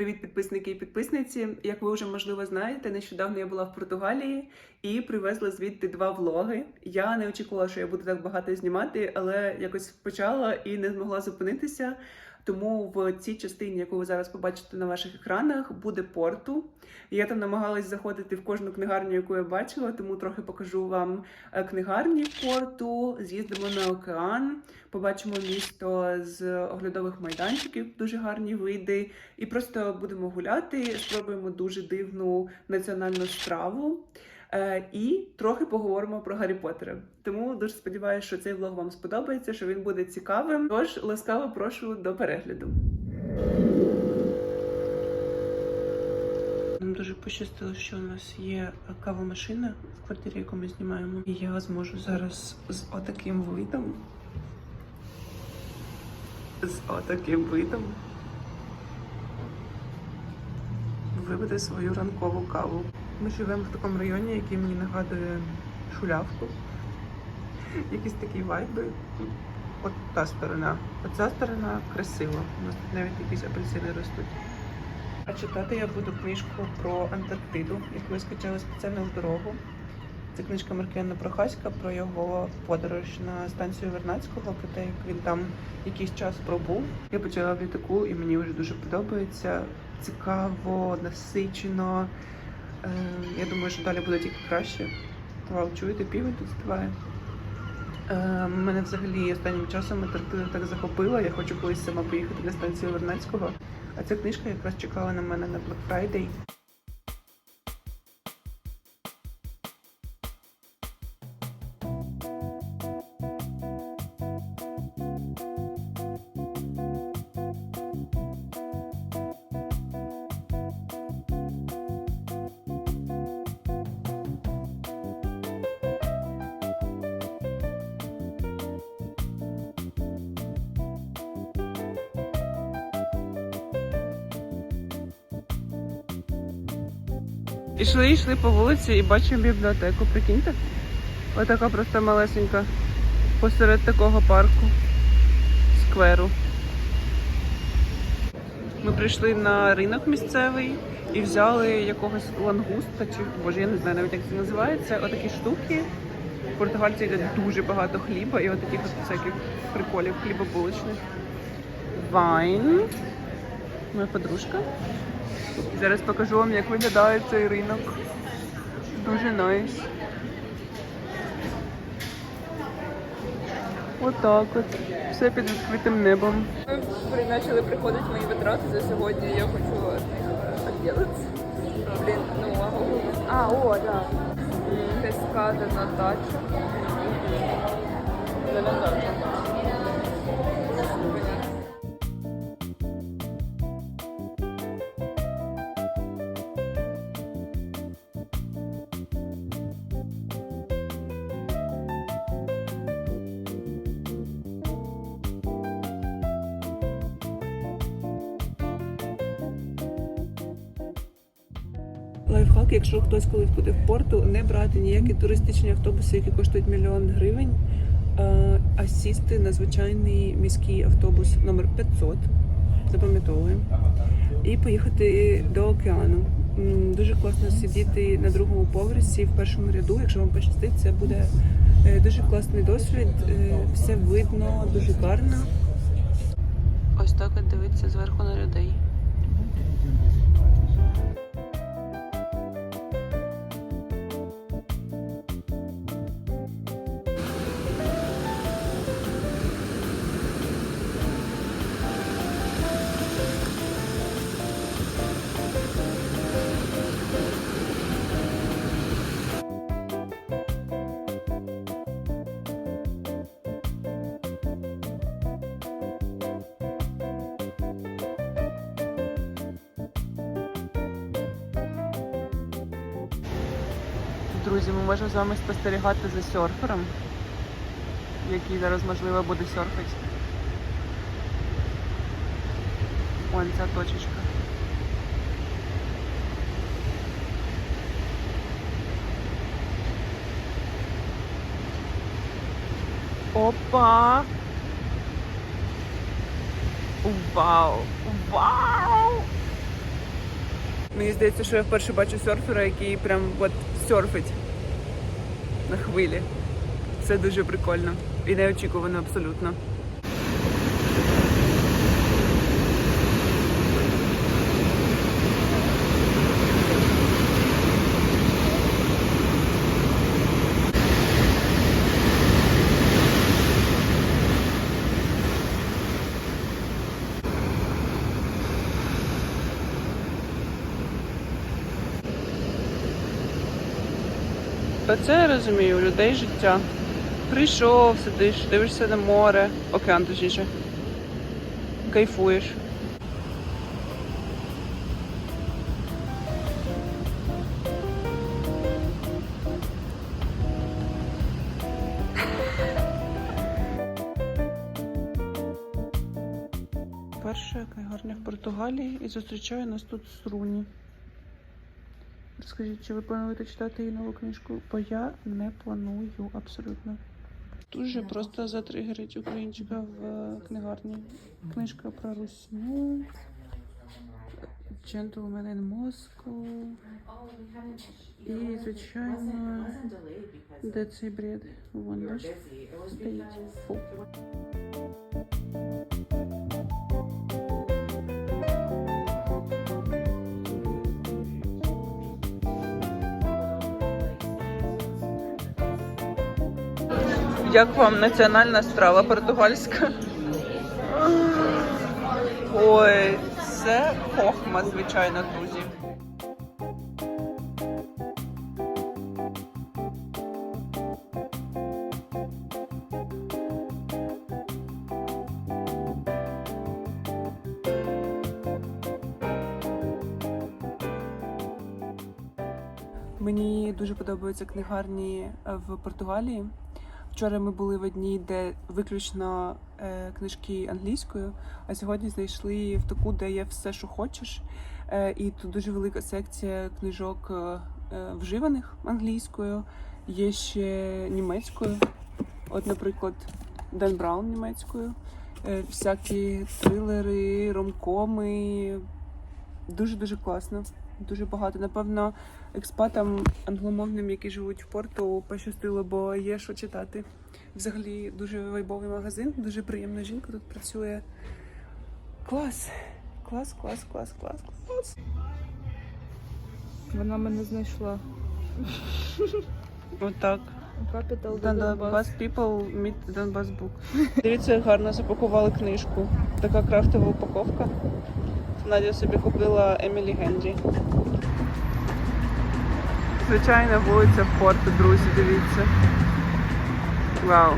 Привіт, підписники і підписниці. Як ви вже можливо знаєте, нещодавно я була в Португалії і привезла звідти два влоги. Я не очікувала, що я буду так багато знімати, але якось почала і не змогла зупинитися. Тому в цій частині, яку ви зараз побачите на ваших екранах, буде порту. Я там намагалась заходити в кожну книгарню, яку я бачила, тому трохи покажу вам е, книгарні порту. З'їздимо на океан, побачимо місто з оглядових майданчиків, дуже гарні види, і просто будемо гуляти. Спробуємо дуже дивну національну страву. Е, І трохи поговоримо про Гаррі Поттера. Тому дуже сподіваюся, що цей влог вам сподобається, що він буде цікавим. Тож ласкаво прошу до перегляду. Нам дуже пощастило, що у нас є кавомашина в квартирі, яку ми знімаємо. І я зможу зараз з отаким видом. З отаким видом випити свою ранкову каву. Ми живемо в такому районі, який мені нагадує шулявку. Якісь такі вайби. От та сторона. Оця сторона красива. У нас тут навіть якісь апельсини ростуть. А читати я буду книжку про Антарктиду, яку я скачала спеціально в дорогу. Це книжка Маркіяна Прохаська про його подорож на станцію Вернадського, про те, як він там якийсь час пробув. Я почала в літаку і мені вже дуже подобається. Цікаво, насичено. Е, я думаю, що далі буде тільки краще. Вау, чуєте, півень тут співає. Е, мене взагалі останнім часом Антарктида так захопила. Я хочу колись сама поїхати на станцію Вернацького. А ця книжка якраз чекала на мене на Black Friday. Ішли, йшли по вулиці і бачимо бібліотеку. Прикиньте? Отака просто малесенька посеред такого парку, скверу. Ми прийшли на ринок місцевий і взяли якогось лангуста, чи боже, я не знаю навіть як це називається. Отакі штуки. Португальці йде дуже багато хліба і отаких от всяких приколів хлібобулочних. Вайн. Моя подружка. Зараз покажу вам, як виглядає цей ринок. Дуже найс. Отак от. Все під відкритим небом. Ми почали приходити мої витрати за сьогодні. Я хочу відділитися. Блін, ну а А, о, да. Каскада на дачу. Не на дачу. Лайфхак, якщо хтось колись буде в порту, не брати ніякі туристичні автобуси, які коштують мільйон гривень, а, сісти на звичайний міський автобус номер 500, запам'ятовуємо, і поїхати до океану. Дуже класно сидіти на другому поверсі в першому ряду. Якщо вам пощастить, це буде е, дуже класний досвід. е, Все видно, дуже гарно. Ось так дивитися зверху на людей. Ми можемо з вами спостерігати за серфером, який зараз, можливо, буде серфити. Вон ця точечка. Опа! Вау! Вау! Мені здається, що я вперше бачу серфера, який прям от серфить на хвилі. Це дуже прикольно і неочікувано абсолютно. Та це я розумію, у людей життя. Прийшов, сидиш, дивишся на море, океан точніше. Кайфуєш. Перша книгарня в Португалії і зустрічає нас тут Сруні. Розкажіть, чи ви плануєте читати її нову книжку? Бо я не планую абсолютно. Дуже просто затригерить українчика в е, книгарні. Книжка про русню. Gentleman in Moscow. І, звичайно, де цей бред? Вон стоїть. Як вам національна страва португальська? Ой, це хохма, звичайно, друзі. Мені дуже подобаються книгарні е, в Португалії. Вчора ми були в одній, де виключно е, книжки англійською, а сьогодні знайшли в таку, де є все, що хочеш. Е, і тут дуже велика секція книжок е, е, вживаних англійською, є ще німецькою. От, наприклад, Ден Браун німецькою, е, всякі трилери, ромкоми. Дуже дуже класно. Дуже багато. Напевно, експатам англомовним, які живуть в порту, пощастило, бо є що читати. Взагалі дуже вайбовий магазин, дуже приємна жінка тут працює. Клас! Клас, клас, клас, клас, клас. Вона мене знайшла. Отак. Capital Donbass People meet Donbass Book. Дивіться, як гарно запакували книжку. Така крафтова упаковка. Надя собі купила Емілі Генді. Звичайна вулиця в порту, друзі, дивіться. Вау.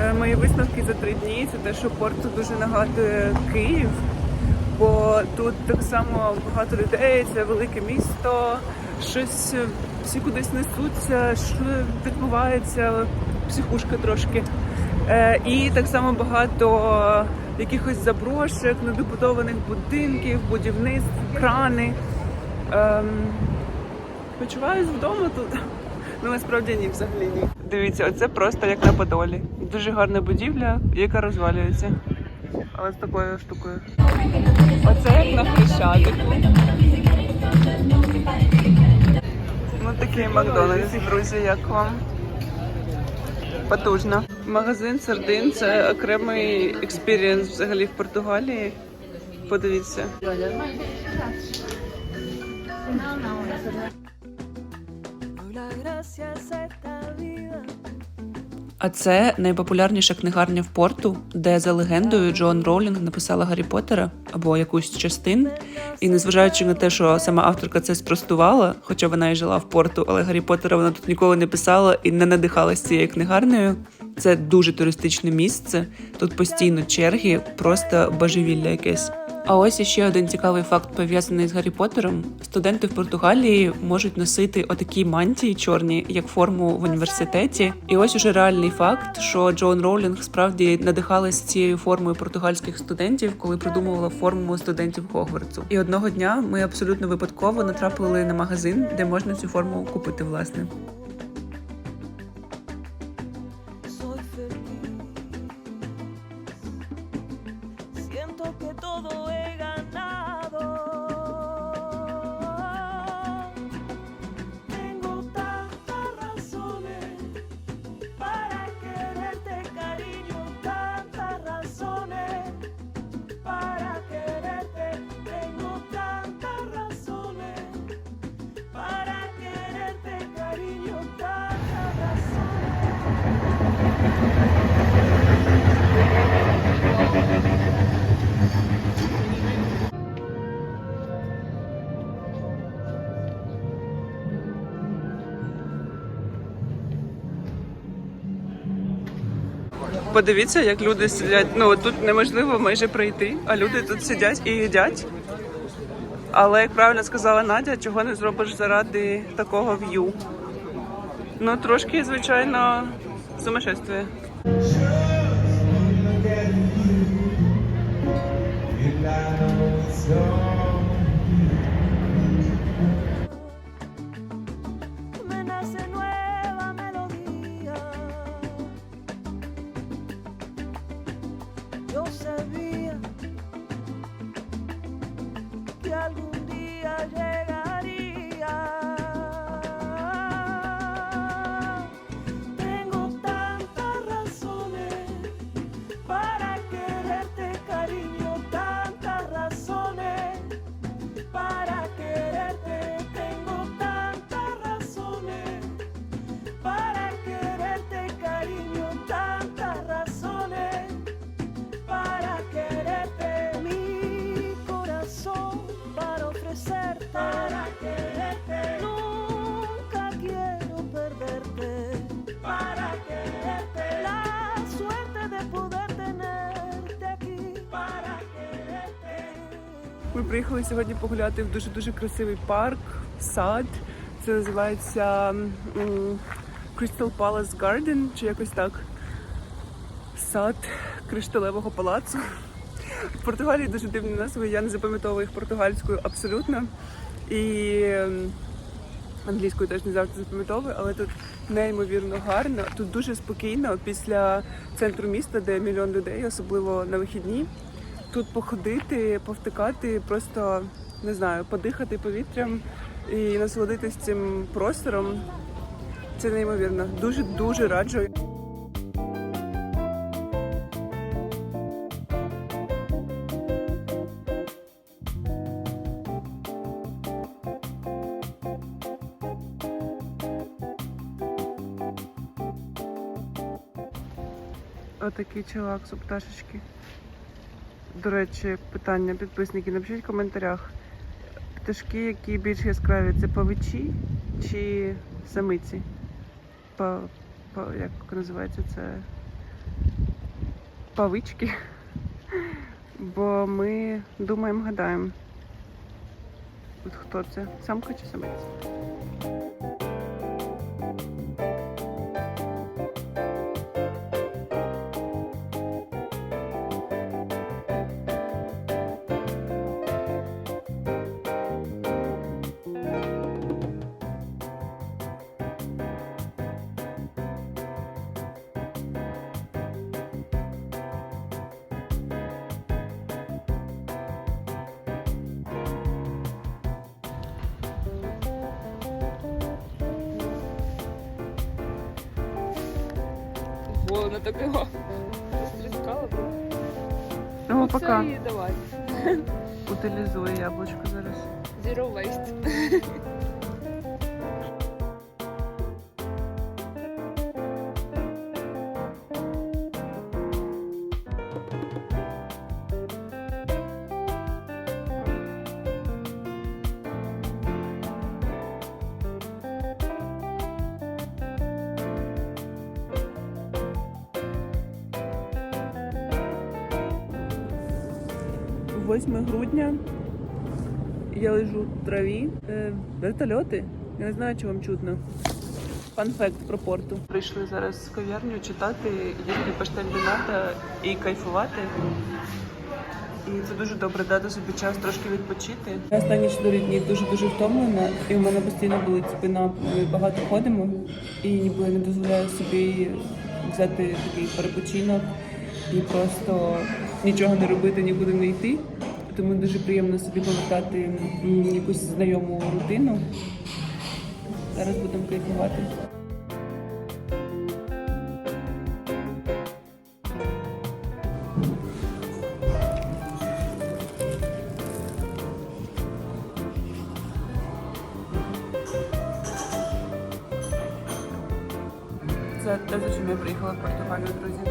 Е, Мої висновки за три дні це те, що порт дуже нагадує Київ, бо тут так само багато людей, це велике місто, щось е, всі кудись несуться, що відбувається, психушка трошки. Е, І так само багато якихось заброшок, недобудованих будинків, будівництв, крани. Ем, Почуваюсь вдома тут. Ну насправді ні, взагалі ні. Дивіться, оце просто як на Подолі. Дуже гарна будівля, яка розвалюється. Але з такою штукою. Оце як на Хрещатику. Ось такий Макдональдс, друзі, як вам? Потужно. Магазин Сардин це окремий експірієнс взагалі в Португалії. Подивіться. Gracias a. А це найпопулярніша книгарня в порту, де за легендою Джоан Роулінг написала Гаррі Поттера або якусь частин. І незважаючи на те, що сама авторка це спростувала, хоча вона і жила в порту, але Гаррі Поттера вона тут ніколи не писала і не надихалась цією книгарнею. Це дуже туристичне місце. Тут постійно черги, просто божевілля якесь. А ось іще один цікавий факт пов'язаний з Гаррі Поттером. Студенти в Португалії можуть носити отакі мантії чорні, як форму в університеті. І ось уже реальний факт, що Джоан Роулінг справді надихалась цією формою португальських студентів, коли придумувала форму студентів Хогвартсу. І одного дня ми абсолютно випадково натрапили на магазин, де можна цю форму купити власне. Подивіться, як люди сидять. Ну тут неможливо майже пройти, а люди тут сидять і їдять. Але як правильно сказала Надя, чого не зробиш заради такого в'ю. Ну трошки, звичайно, сумасшествие. me Ми приїхали сьогодні погуляти в дуже дуже красивий парк, сад. Це називається Crystal Palace Garden, чи якось так. Сад кришталевого палацу. В Португалії дуже дивні назви, я не запам'ятовую їх португальською абсолютно. І англійською теж не завжди запам'ятовую, але тут неймовірно гарно. Тут дуже спокійно після центру міста, де мільйон людей, особливо на вихідні. Тут походити, повтикати, просто не знаю, подихати повітрям і насолодитись цим простором. Це неймовірно. Дуже дуже раджу. Отакий чилакс у пташечки. До речі, питання підписники. Напишіть в коментарях. Пташки, які більш яскраві, це павичі чи самиці? Па, па, як називається це? Павички. Бо ми думаємо, гадаємо. От хто це? Самка чи самиця? Вона такого Розтріскала. Ну, пока і давай. утилізує яблучко зараз. Zero waste. – 8 грудня. Я лежу в траві. Е, вертольоти. Я не знаю, чи вам чутно. Фан-факт про порту. Прийшли зараз в кав'ярню читати, їсти паштель доната і кайфувати. І це дуже добре дати собі час трошки відпочити. Я останні 4 дні дуже-дуже втомлена, і в мене постійно болить спина. Ми багато ходимо, і ніби не дозволяю собі взяти такий перепочинок і просто нічого не робити, нікуди не йти. Тому дуже приємно собі повертати якусь знайому рутину. Зараз будемо кайфувати. Це те, за чим я приїхала в Португалію, друзі.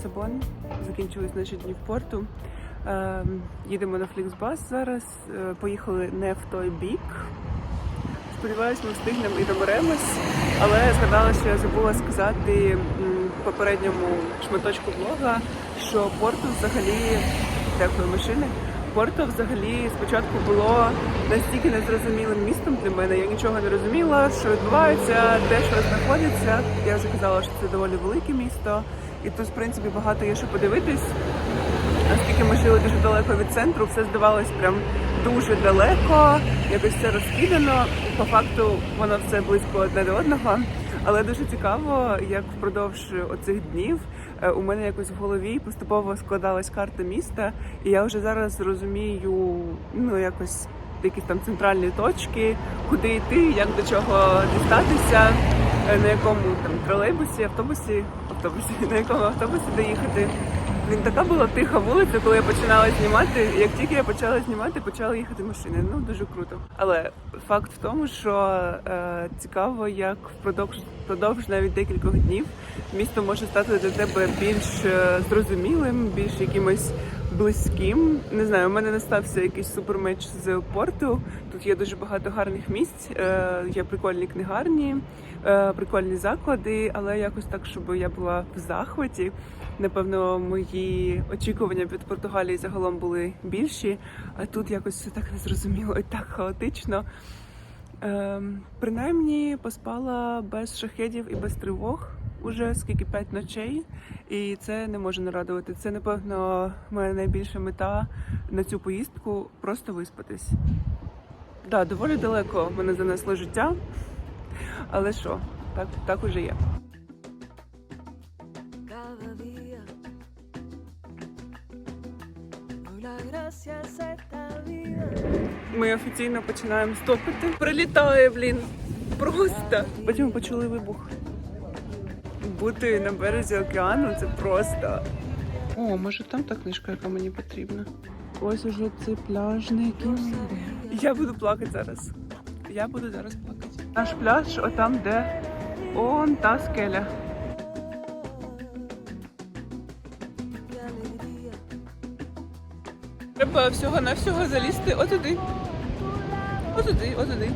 Лісабон. Закінчились наші дні в порту. Е, їдемо на Фліксбас зараз. Е, поїхали не в той бік. Сподіваюсь, ми встигнемо і доберемось. Але я згадала, що я забула сказати в попередньому шматочку влога, що порту взагалі дякую машини. Порто взагалі спочатку було настільки незрозумілим містом для мене. Я нічого не розуміла, що відбувається, де що знаходиться. Я вже казала, що це доволі велике місто, і тут, в принципі, багато є що подивитись. Оскільки ми жили дуже далеко від центру, все здавалось прям дуже далеко, якось все розкидано. По факту воно все близько одне до одного. Але дуже цікаво, як впродовж оцих днів е, у мене якось в голові поступово складалась карта міста, і я вже зараз розумію, ну якось якісь там центральні точки, куди йти, як до чого дістатися, е, на якому там тролейбусі, автобусі, автобусі, на якому автобусі доїхати. Він така була тиха вулиця, коли я починала знімати. Як тільки я почала знімати, почали їхати машини. Ну дуже круто. Але факт в тому, що е, цікаво, як впродовж впродовж навіть декількох днів місто може стати для тебе більш е, зрозумілим, більш якимось близьким. Не знаю, у мене не стався якийсь супермеч з порту. Тут є дуже багато гарних місць, е, є прикольні книгарні, е, прикольні заклади, але якось так, щоб я була в захваті. Напевно, мої очікування від Португалії загалом були більші, а тут якось все так незрозуміло і так хаотично. Ем, принаймні поспала без шахедів і без тривог уже скільки п'ять ночей, і це не може не радувати. Це, напевно, моя найбільша мета на цю поїздку просто виспатись. Да, доволі далеко мене занесло життя, але що, так, так уже є. Ми офіційно починаємо стопити. Прилітає, блін. Просто. Потім ми почули вибух. Бути на березі океану це просто. О, може там та книжка, яка мені потрібна. Ось уже ці пляжники. Я буду плакати зараз. Я буду зараз плакати. Наш пляж, отам, де он та скеля. Треба всього на всього залізти отуди. Отуди, отуди.